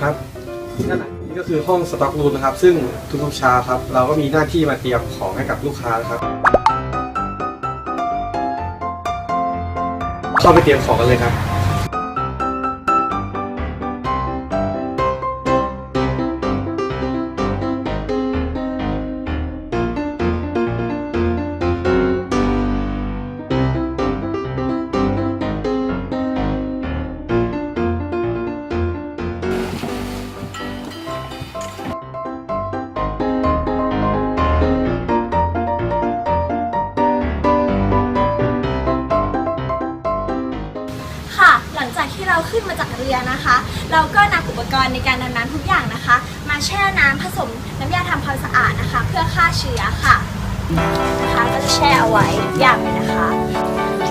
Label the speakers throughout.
Speaker 1: ครับนี่ก็คือห้องสต็อกรูมนะครับ ซึ่งทุกๆเช้าครับ เราก็มีหน้าที่มาเตรียมของให้กับลูกค้านะครับ เข้าไปเตรียมของกันเลยครับ
Speaker 2: จากที่เราขึ้นมาจากเรือนะคะ เราก็นำอุปกรณ์ในการดำน้ำทุกอย่างนะคะ มาแช่น้ำผสมน้ำยาทำความสะอาดนะคะ เพื่อฆ่าเชื้อค่ะนะคะก็จะแช่เอาไว้ทุกอย่างเลยนะคะ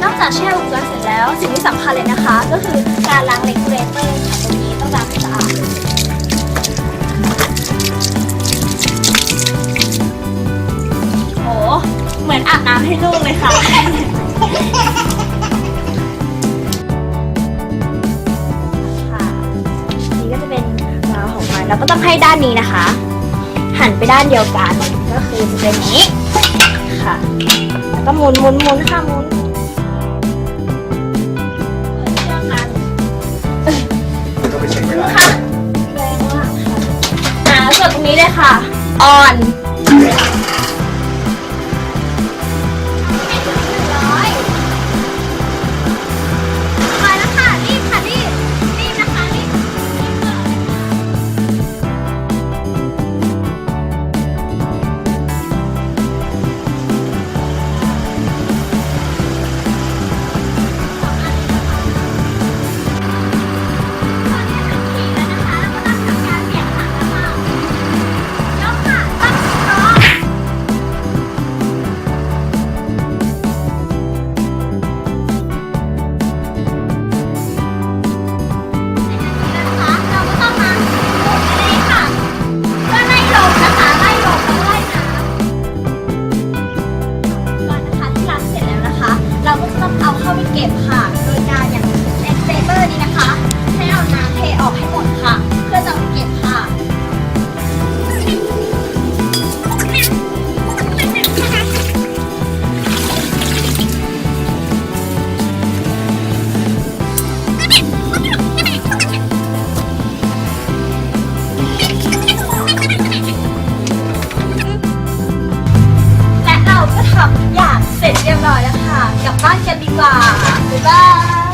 Speaker 2: นอกจากแช่อุปกรณ์เสร็จแล้วสิ่งที่สำคัญเลยนะคะ ก็คือการล้างเลกูเลเตอร์ค่ะตรงนี้ต้องล้างให้สะอาดโอ้เหมือนอาบน้ำให้ลูกเลยค่ะ ราวของมันแล้วก็ต้องให้ด้านนี้นะคะ หันไปด้านเดียวกันก็คือจะเป็นอย่างนี้ค่ะแล้วก็หมุนหมุนหมุนค่ะหมุนเปิดเครื่องกัน
Speaker 1: ก็ไปเช็คเวลา
Speaker 2: ค่ะแรงมากค่ะอ่ากดตรงนี้เลยค่ะออน ทำทุกอย่างเสร็จเรียบร้อยแล้วค่ะ กลับบ้านกันดีกว่า บ๊ายบาย